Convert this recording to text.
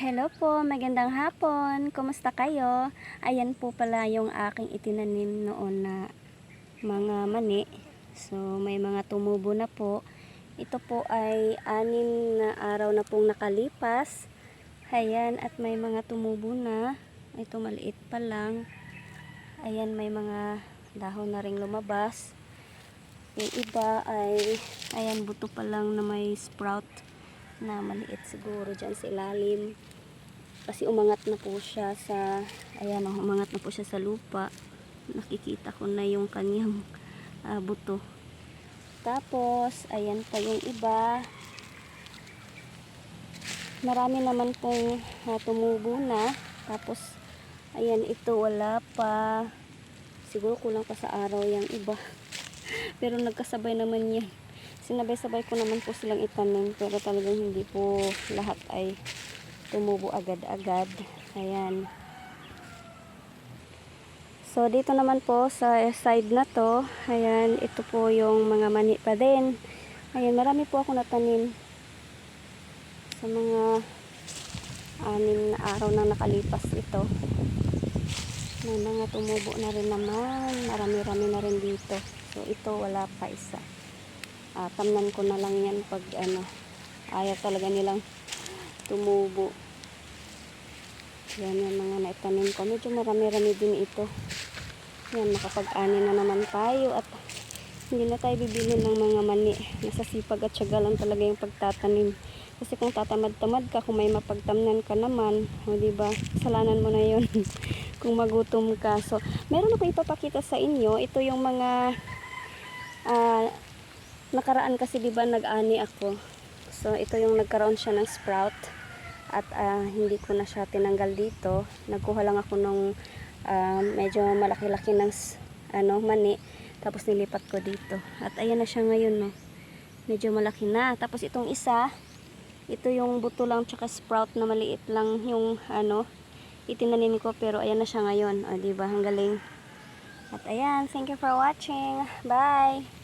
Hello po, magandang hapon. Kumusta kayo? Ayan po pala yung aking itinanim noon na mga mani. So, may mga tumubo na po. Ito po ay anim na araw na pong nakalipas. Ayan, at may mga tumubo na. Ito maliit pa lang. Ayan, may mga dahon na ring lumabas. Yung iba ay, ayan, buto pa lang na may sprout na maliit siguro dyan sa ilalim. Kasi umangat na po siya sa ayan oh, umangat na po siya sa lupa. Nakikita ko na yung kanyang ah, buto. Tapos ayan pa yung iba. Marami naman pong ah, tumubo na. Tapos ayan ito wala pa. Siguro kulang pa sa araw yung iba. Pero nagkasabay naman yan sinabay-sabay ko naman po silang itanim pero talagang hindi po lahat ay tumubo agad-agad. Ayan. So dito naman po sa side na to ayan ito po yung mga mani pa din. Ayan marami po ako natanim sa mga anim na araw na nakalipas ito. May mga tumubo na rin naman marami-rami na rin dito. So ito wala pa isa uh, tamnan ko na lang yan pag ano ayaw talaga nilang tumubo. Yan yung mga naitanim ko. Medyo marami-rami din ito. Yan makapag-ani na naman tayo at hindi na tayo bibili ng mga mani. Nasa sipag at syaga lang talaga yung pagtatanim. Kasi kung tatamad-tamad ka kung may mapagtamnan ka naman o di ba kasalanan mo na yon kung magutom ka. So meron ako ipapakita sa inyo. Ito yung mga nakaraan kasi 'di ba nag-ani ako. So ito yung nagkaroon siya ng sprout at ah, hindi ko na siya tinanggal dito. Nagkuha lang ako nung ah, medyo malaki-laki ng ano mani tapos nilipat ko dito. At ayan na siya ngayon no. Medyo malaki na. Tapos itong isa ito yung buto lang tsaka sprout na maliit lang yung ano itinanim ko pero ayan na siya ngayon. O, di ba? Ang galing. At ayan, thank you for watching. Bye!